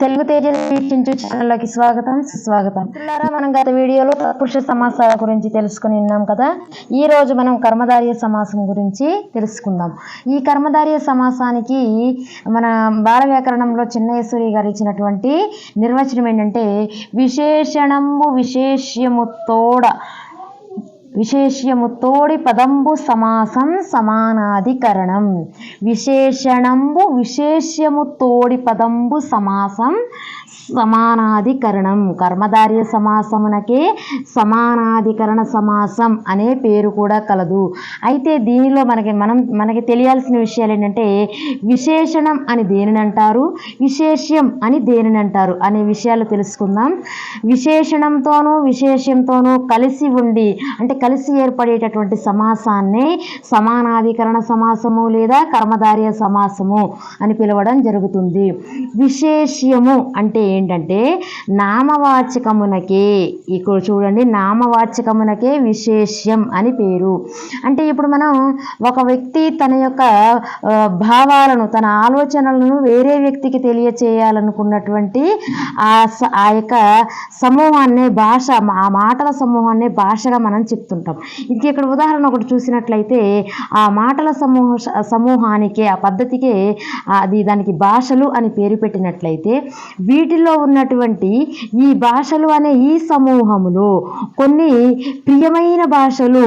తెలుగు తేజ వీక్షించు ఛానల్లోకి స్వాగతం సుస్వాగతం. పిల్లరా మనం గత వీడియోలో తత్పురుష సమాసాల గురించి తెలుసుకుని ఉన్నాం కదా. ఈ రోజు మనం కర్మధార్య సమాసం గురించి తెలుసుకుందాం. ఈ కర్మధార్య సమాసానికి మన బాల వ్యాకరణంలో చిన్నయేశ్వరి గారు ఇచ్చినటువంటి నిర్వచనం ఏంటంటే విశేషణము విశేష్యము తోడ. విశేష్యము తోడి పదంబు సమాసం సమానాధికరణం విశేషణంబు విశేష్యము తోడి పదంబు సమాసం సమానాధికరణం. కర్మధార్య సమాసమునకే సమానాధికరణ సమాసం అనే పేరు కూడా కలదు. అయితే దీనిలో మనకి మనం మనకి తెలియాల్సిన విషయాలు ఏంటంటే విశేషణం అని దేనిని అంటారు విశేష్యం అని దేనిని అంటారు అనే విషయాలు తెలుసుకుందాం. విశేషణంతోనూ విశేష్యంతోనూ కలిసి ఉండి అంటే కలిసి ఏర్పడేటటువంటి సమాసాన్ని సమానాధికరణ సమాసము లేదా కర్మధార్య సమాసము అని పిలవడం జరుగుతుంది. విశేష్యము అంటే ఏంటంటే నామవాచకమునకే ఇక్కడ చూడండి నామవాచకమునకే విశేష్యం అని పేరు. అంటే ఇప్పుడు మనం ఒక వ్యక్తి తన యొక్క భావాలను తన ఆలోచనలను వేరే వ్యక్తికి తెలియచేయాలనుకున్నటువంటి ఆ ఆ యొక్క సమూహాన్ని భాష ఆ మాటల సమూహాన్ని భాషగా మనం చెప్తుంటాం. ఇంక ఇక్కడ ఉదాహరణ ఒకటి చూసినట్లయితే ఆ మాటల సమూహ సమూహానికి ఆ పద్ధతికే అది దానికి భాషలు అని పేరు పెట్టినట్లయితే వీటిలో ఉన్నటువంటి ఈ భాషలు అనే ఈ సమూహములో కొన్ని ప్రియమైన భాషలు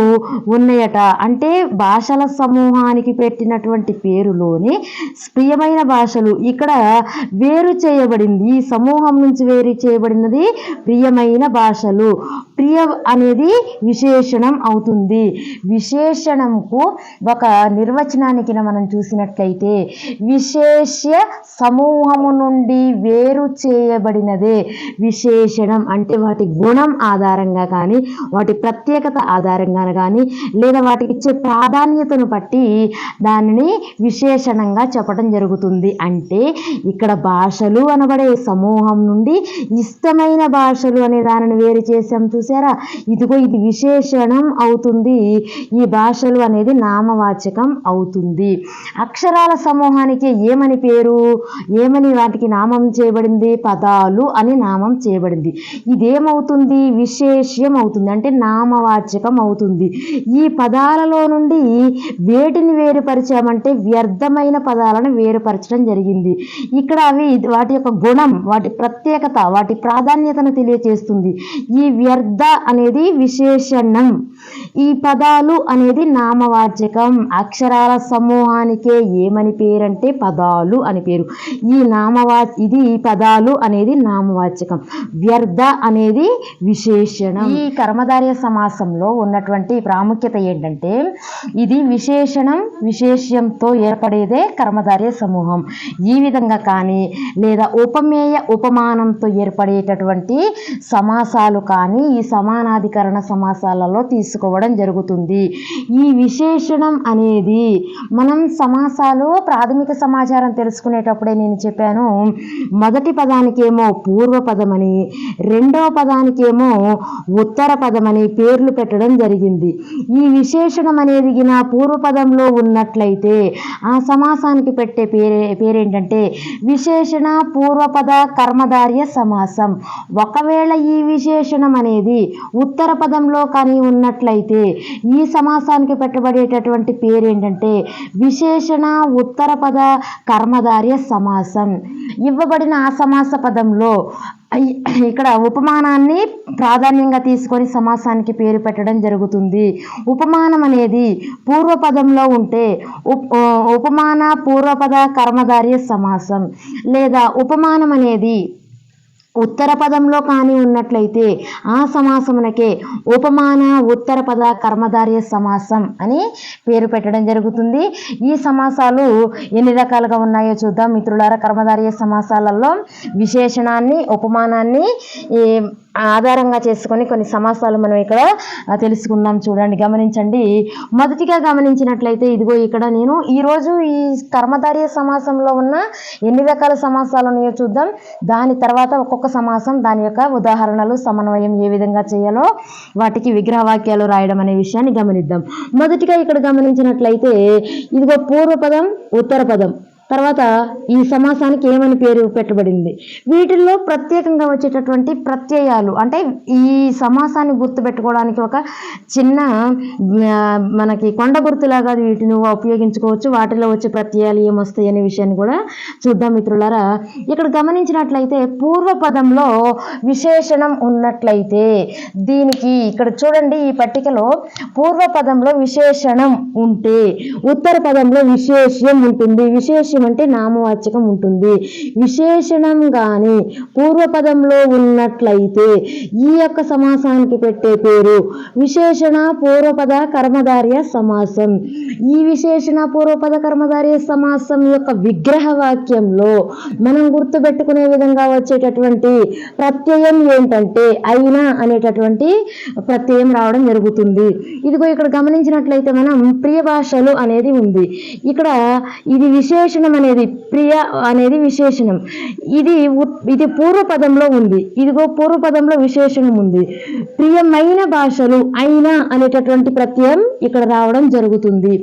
ఉన్నాయట. అంటే భాషల సమూహానికి పెట్టినటువంటి పేరులోని ప్రియమైన భాషలు ఇక్కడ వేరు చేయబడింది. ఈ సమూహం నుంచి వేరు చేయబడినది ప్రియమైన భాషలు. ప్రియ అనేది విశేషణం అవుతుంది. విశేషణంకు ఒక నిర్వచనానికి మనం చూసినట్లయితే విశేష సమూహము నుండి వేరు చేయబడినదే. విశేషణం అంటే వాటి గుణం ఆధారంగా కానీ వాటి ప్రత్యేకత ఆధారంగా కానీ లేదా వాటికి ఇచ్చే ప్రాధాన్యతను బట్టి దానిని విశేషణంగా చెప్పడం జరుగుతుంది. అంటే ఇక్కడ భాషలు అనబడే సమూహం నుండి ఇష్టమైన భాషలు అనే దానిని వేరు చేసాం చూసారా? ఇదిగో ఇది విశేషణం అవుతుంది. ఈ భాషలు అనేది నామవాచకం అవుతుంది. అక్షరాల సమూహానికి ఏమని పేరు? ఏమని వాటికి నామం చేయబడింది? పదాలు అని నామం చేయబడింది. ఇదేమవుతుంది? విశేష్యం అవుతుంది అంటే నామవాచకం అవుతుంది ఈ పదాలలో నుండి వేటిని వేరుపరిచామంటే వ్యర్థమైన పదాలను వేరుపరచడం జరిగింది. ఇక్కడ అవి వాటి యొక్క గుణం వాటి ప్రత్యేకత వాటి ప్రాధాన్యతను తెలియచేస్తుంది. ఈ వ్యర్థ అనేది విశేషణం. ఈ పదాలు అనేది నామవాచకం. అక్షరాల సమూహానికే ఏమని పేరంటే పదాలు అని పేరు. ఈ నామవా ఇది ఈ అనేది నామవాచకం. వ్యర్థ అనేది విశేషణం. ఈ కర్మధార్య సమాసంలో ఉన్నటువంటి ప్రాముఖ్యత ఏంటంటే ఇది విశేషణం విశేష్యంతో ఏర్పడేదే కర్మధార్య సమూహం. ఈ విధంగా కానీ లేదా ఉపమేయ ఉపమానంతో ఏర్పడేటటువంటి సమాసాలు కానీ ఈ సమానాధికరణ సమాసాలలో తీసుకోవడం జరుగుతుంది. ఈ విశేషణం అనేది మనం సమాసాలు ప్రాథమిక సమాచారం తెలుసుకునేటప్పుడే నేను చెప్పాను. మొదటి పదానికేమో పూర్వ పదమని రెండవ పదానికేమో ఉత్తర పదమని పేర్లు పెట్టడం జరిగింది. ఈ విశేషణం అనేది గిన పూర్వపదంలో ఉన్నట్లయితే ఆ సమాసానికి పెట్టే పేరే పేరేంటంటే విశేషణ పూర్వపద కర్మధార్య సమాసం. ఒకవేళ ఈ విశేషణం అనేది ఉత్తర పదంలో కానీ ఉన్నట్లయితే ఈ సమాసానికి పెట్టబడేటటువంటి పేరేంటంటే విశేషణ ఉత్తర పద కర్మధార్య సమాసం. ఇవ్వబడిన ఆ సమాసం పదంలో ఇక్కడ ఉపమానాన్ని ప్రాధాన్యంగా తీసుకొని సమాసానికి పేరు పెట్టడం జరుగుతుంది. ఉపమానం అనేది పూర్వపదంలో ఉంటే ఉపమాన పూర్వపద కర్మధార్య సమాసం లేదా ఉపమానం అనేది ఉత్తర పదంలో కానీ ఉన్నట్లయితే ఆ సమాసమునకే ఉపమాన ఉత్తర పద కర్మధార్య సమాసం అని పేరు పెట్టడం జరుగుతుంది. ఈ సమాసాలు ఎన్ని రకాలుగా ఉన్నాయో చూద్దాం. మిత్రులారా కర్మధార్య సమాసాలలో విశేషణాన్ని ఉపమానాన్ని ఆధారంగా చేసుకొని కొన్ని సమాసాలు మనం ఇక్కడ తెలుసుకున్నాం తెలుసుకుందాం చూడండి. గమనించండి. మొదటిగా గమనించినట్లయితే ఇదిగో ఇక్కడ నేను ఈరోజు ఈ కర్మధార్య సమాసంలో ఉన్న ఎన్ని రకాల సమాసాలు ఉన్నాయో చూద్దాం. దాని తర్వాత ఒక్కొక్క సమాసం దాని యొక్క ఉదాహరణలు సమన్వయం ఏ విధంగా చేయాలో వాటికి విగ్రహవాక్యాలు రాయడం అనే విషయాన్ని గమనిద్దాం. మొదటిగా ఇక్కడ గమనించినట్లయితే ఇదిగో పూర్వపదం ఉత్తర పదం తర్వాత ఈ సమాసానికి ఏమని పేరు పెట్టబడింది? వీటిల్లో ప్రత్యేకంగా వచ్చేటటువంటి ప్రత్యయాలు అంటే ఈ సమాసాన్ని గుర్తుపెట్టుకోవడానికి ఒక చిన్న మనకి కొండ గుర్తులాగా వీటిని ఉపయోగించుకోవచ్చు. వాటిలో వచ్చే ప్రత్యయాలు ఏమొస్తాయి అనే విషయాన్ని కూడా చూద్దాం మిత్రులారా. ఇక్కడ గమనించినట్లయితే పూర్వపదంలో విశేషణం ఉన్నట్లయితే దీనికి ఇక్కడ చూడండి ఈ పట్టికలో పూర్వపదంలో విశేషణం ఉంటే ఉత్తర పదంలో విశేష్యం ఉంటుంది. విశేష విశేషం అంటే నామవాచకం ఉంటుంది. విశేషణం కానీ పూర్వపదంలో ఉన్నట్లయితే ఈ యొక్క సమాసానికి పెట్టే పేరు విశేషణ పూర్వపద కర్మధార్య సమాసం. ఈ విశేషణ పూర్వపద కర్మధార్య సమాసం యొక్క విగ్రహ వాక్యంలో మనం గుర్తుపెట్టుకునే విధంగా వచ్చేటటువంటి ప్రత్యయం ఏంటంటే అయినా అనేటటువంటి ప్రత్యయం రావడం జరుగుతుంది. ఇదిగో ఇక్కడ గమనించినట్లయితే మనం ప్రియ భాషలు అనేది ఉంది. ఇక్కడ ఇది విశేషణ అనేది ప్రియ అనేది విశేషణం. ఇది ఇది పూర్వపదంలో ఉంది. ఇదిగో పూర్వపదంలో విశేషణం ఉంది. ప్రియమైన భాషలు అయినా అనేటటువంటి ప్రత్యయం ఇక్కడ రావడం జరుగుతుంది.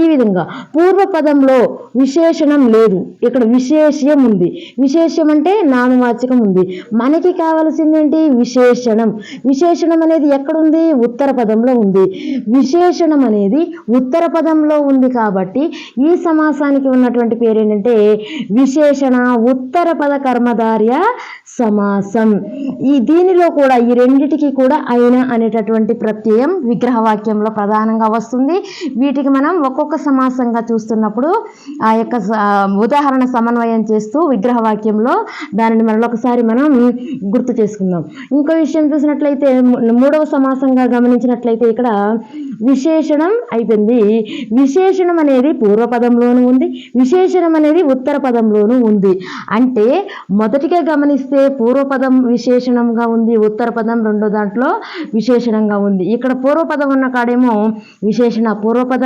ఈ విధంగా పూర్వపదంలో విశేషణం లేదు. ఇక్కడ విశేష్యం ఉంది. విశేషం అంటే నామవాచకం ఉంది. మనకి కావలసింది ఏంటి విశేషణం. విశేషణం అనేది ఎక్కడుంది? ఉత్తర పదంలో ఉంది. విశేషణం అనేది ఉత్తర పదంలో ఉంది కాబట్టి ఈ సమాసానికి ఉన్నటువంటి పేరేంటంటే విశేషణ ఉత్తర పద కర్మధార్య సమాసం. ఈ దీనిలో కూడా ఈ రెండిటికి కూడా అయిన అనేటటువంటి ప్రత్యయం విగ్రహవాక్యంలో ప్రధానంగా వస్తుంది. వీటికి మనం ఒక్కొక్క సమాసంగా చూస్తున్నప్పుడు ఆ యొక్క ఉదాహరణ సమన్వయం చేస్తూ విగ్రహవాక్యంలో దానిని దానిని మరొకసారి మనం గుర్తు చేసుకుందాం. ఇంకో విషయం చూసినట్లయితే మూడవ సమాసంగా గమనించినట్లయితే ఇక్కడ విశేషణం అయిపోయింది. విశేషణం అనేది పూర్వపదంలోనూ ఉంది. విశేషణం అనేది ఉత్తర పదంలోనూ ఉంది. అంటే మొదటిగా గమనిస్తే పూర్వపదం విశేషణంగా ఉంది. ఉత్తర పదం రెండో దాంట్లో విశేషణంగా ఉంది. ఇక్కడ పూర్వపదం ఉన్న కాడేమో విశేషణ పూర్వపద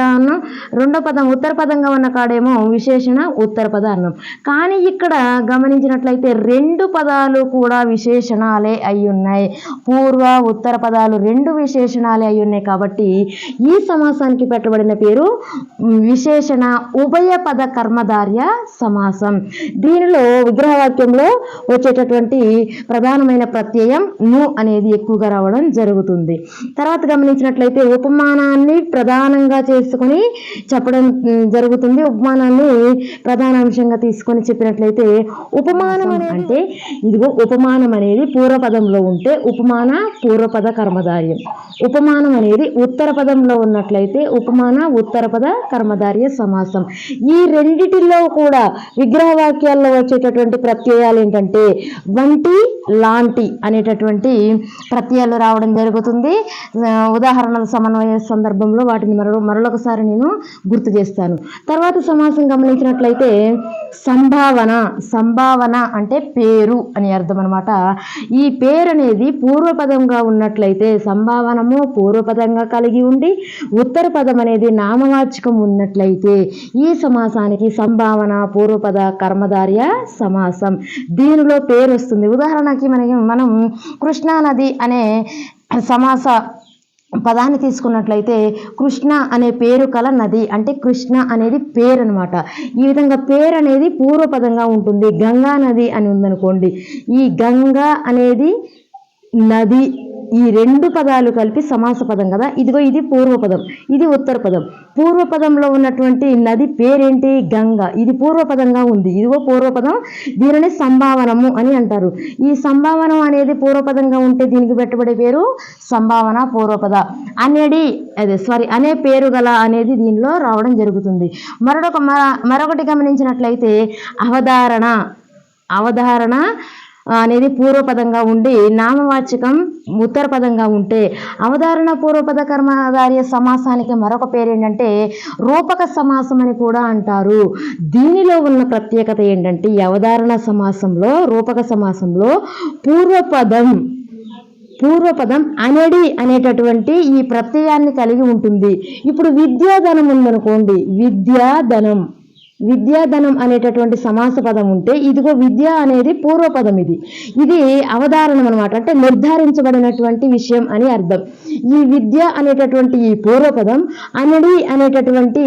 రెండో పదం ఉత్తర పదంగా ఉన్న కాడేమో విశేషణ ఉత్తర పదాన్నం. కానీ ఇక్కడ గమనించినట్లయితే రెండు పదాలు కూడా విశేషణాలే అయి ఉన్నాయి. పూర్వ ఉత్తర పదాలు రెండు విశేషణాలే అయి ఉన్నాయి కాబట్టి ఈ సమాసానికి పెట్టబడిన పేరు విశేషణ ఉభయ పద కర్మధార్య సమాసం. దీనిలో విగ్రహవాక్యంలో వచ్చేటటువంటి ప్రధానమైన ప్రత్యయం ను అనేది ఎక్కువగా రావడం జరుగుతుంది. తర్వాత గమనించినట్లయితే ఉపమానాన్ని ప్రధానంగా చేసుకొని చెప్పడం జరుగుతుంది. ఉపమానాన్ని ప్రధాన అంశంగా తీసుకొని చెప్పినట్లయితే ఉపమానం అంటే? ఇదిగో ఉపమానం అనేది పూర్వపదంలో ఉంటే ఉపమాన పూర్వపద కర్మధార్యం. ఉపమానం అనేది ఉత్తర పదంలో ఉన్నట్లయితే ఉపమాన ఉత్తర పద కర్మధార్య సమాసం. ఈ రెండిటిలో కూడా విగ్రహ వాక్యాల్లో వచ్చేటటువంటి ప్రత్యయాలు ఏంటంటే వంటి లాంటి అనేటటువంటి ప్రత్యయాలు రావడం జరుగుతుంది. ఉదాహరణల సమన్వయ సందర్భంలో వాటిని మరో మరొకసారి నేను గుర్తు చేస్తాను. తర్వాత సమాసం గమనించినట్లయితే సంభావన సంభావన అంటే పేరు అని అర్థం అనమాట ఈ పేరు అనేది పూర్వపదంగా ఉన్నట్లయితే సంభావనము పూర్వపదంగా కలిగి ఉండి ఉత్తర పదం అనేది నామవాచకం ఉన్నట్లయితే ఈ సమాసానికి సంభావన పూర్వపద కర్మధార్య సమాసం. దీనిలో పేరు వస్తుంది. ఉదాహరణకి మనకి మనం కృష్ణా నది అనే సమాస పదాన్ని తీసుకున్నట్లయితే కృష్ణ అనే పేరు కల నది. అంటే కృష్ణ అనేది పేరు అనమాట ఈ విధంగా పేరు అనేది పూర్వపదంగా ఉంటుంది. గంగా నది అని ఉందనుకోండి. ఈ గంగా అనేది నది ఈ రెండు పదాలు కలిపి సమాస పదం కదా? ఇదిగో ఇది పూర్వపదం ఇది ఉత్తర పదం. పూర్వపదంలో ఉన్నటువంటి నది పేరేంటి? గంగ. ఇది పూర్వపదంగా ఉంది. ఇదిగో పూర్వపదం దీనిని సంభావనము అని అంటారు. ఈ సంభావనం అనేది పూర్వపదంగా ఉంటే దీనికి పెట్టబడే పేరు సంభావన పూర్వపద అనేది అదే సారీ అనే పేరు గల అనేది దీనిలో రావడం జరుగుతుంది. మరొక మరొకటి గమనించినట్లయితే అవధారణ అవధారణ అనేది పూర్వపదంగా ఉండి నామవాచకం ఉత్తర పదంగా ఉంటే అవధారణ పూర్వపద కర్మధార్య సమాసానికి మరొక పేరు ఏంటంటే రూపక సమాసం అని కూడా అంటారు. దీనిలో ఉన్న ప్రత్యేకత ఏంటంటే ఈ అవధారణ సమాసంలో రూపక సమాసంలో పూర్వపదం పూర్వపదం అనడి అనేటటువంటి ఈ ప్రత్యయాన్ని కలిగి ఉంటుంది. ఇప్పుడు విద్యాధనం ఉందనుకోండి విద్యాధనం. విద్యాధనం అనేటటువంటి సమాస పదం ఉంటే ఇదిగో విద్య అనేది పూర్వపదం ఇది. ఇది అవధారణం అనమాట అంటే నిర్ధారించబడినటువంటి విషయం అని అర్థం. ఈ విద్య అనేటటువంటి ఈ పూర్వపదం అనడి అనేటటువంటి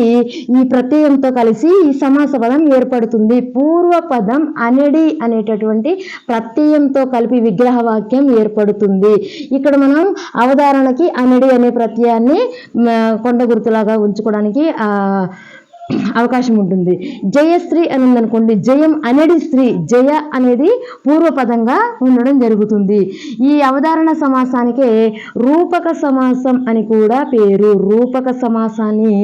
ఈ ప్రత్యయంతో కలిసి ఈ సమాస పదం ఏర్పడుతుంది. పూర్వపదం అనడి అనేటటువంటి ప్రత్యయంతో కలిపి విగ్రహ వాక్యం ఏర్పడుతుంది. ఇక్కడ మనం అవధారణకి అనడి అనే ప్రత్యయాన్ని కొండ గుర్తులాగా ఉంచుకోవడానికి ఆ అవకాశం ఉంటుంది. జయశ్రీ అని ఉందనుకోండి జయం అనేది స్త్రీ జయ అనేది పూర్వపదంగా ఉండడం జరుగుతుంది. ఈ అవధారణ సమాసానికే రూపక సమాసం అని కూడా పేరు. రూపక సమాసాన్ని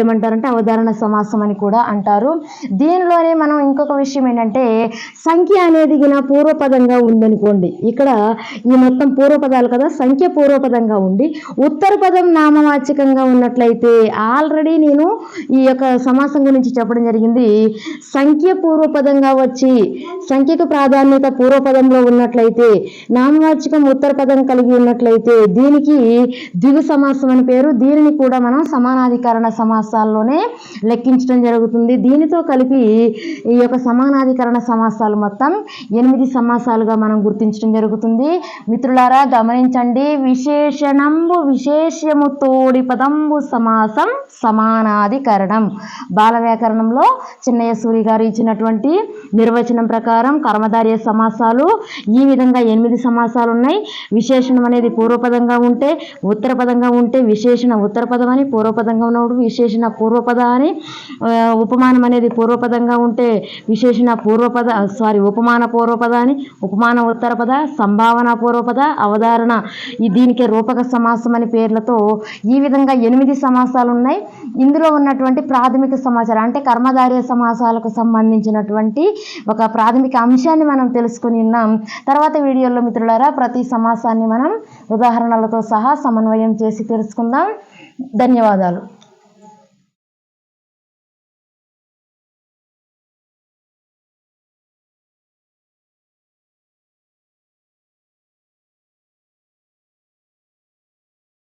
ఏమంటారంటే అవధారణ సమాసం అని కూడా అంటారు. దీనిలోనే మనం ఇంకొక విషయం ఏంటంటే సంఖ్య అనేది గిన పూర్వపదంగా ఉందనుకోండి ఇక్కడ ఈ మొత్తం పూర్వపదాలు కదా సంఖ్య పూర్వపదంగా ఉండి ఉత్తర పదం నామవాచకంగా ఉన్నట్లయితే ఆల్రెడీ నేను ఈ యొక్క సమాసం గురించి చెప్పడం జరిగింది. సంఖ్య పూర్వపదంగా వచ్చి సంఖ్యకు ప్రాధాన్యత పూర్వపదంలో ఉన్నట్లయితే నామవాచకం ఉత్తర పదం కలిగి ఉన్నట్లయితే దీనికి ద్విగు సమాసం అని పేరు. దీనిని కూడా మనం సమానాధికరణ సమాసాల్లోనే లెక్కించడం జరుగుతుంది. దీనితో కలిపి ఈ యొక్క సమానాధికరణ సమాసాలు మొత్తం ఎనిమిది సమాసాలుగా మనం గుర్తించడం జరుగుతుంది. మిత్రులారా గమనించండి విశేషణంబు విశేషము తోడి పదంబు సమాసం సమానాధికరణం. బాల వ్యాకరణంలో చిన్నయ్య సూరి గారు ఇచ్చినటువంటి నిర్వచనం ప్రకారం కర్మధార్య సమాసాలు ఈ విధంగా ఎనిమిది సమాసాలు ఉన్నాయి. విశేషణం అనేది పూర్వపదంగా ఉంటే ఉత్తర పదంగా ఉంటే విశేషణ ఉత్తరపదం అని పూర్వపదంగా ఉన్నప్పుడు విశేషణ పూర్వపద అని ఉపమానం అనేది పూర్వపదంగా ఉంటే విశేషణ పూర్వపద సారీ ఉపమాన పూర్వపద అని ఉపమాన ఉత్తర పద సంభావన పూర్వపద అవధారణ. ఈ దీనికి రూపక సమాసం అని పేర్లతో ఈ విధంగా ఎనిమిది సమాసాలు ఉన్నాయి. ఇందులో ఉన్నటువంటి ప్రాథమిక ప్రాథమిక సమాచారం అంటే కర్మధార్య సమాసాలకు సంబంధించినటువంటి ఒక ప్రాథమిక అంశాన్ని మనం తెలుసుకుని ఉన్నాం. తర్వాత వీడియోలో మిత్రులారా ప్రతి సమాసాన్ని మనం ఉదాహరణలతో సహా సమన్వయం చేసి తెలుసుకుందాం. ధన్యవాదాలు.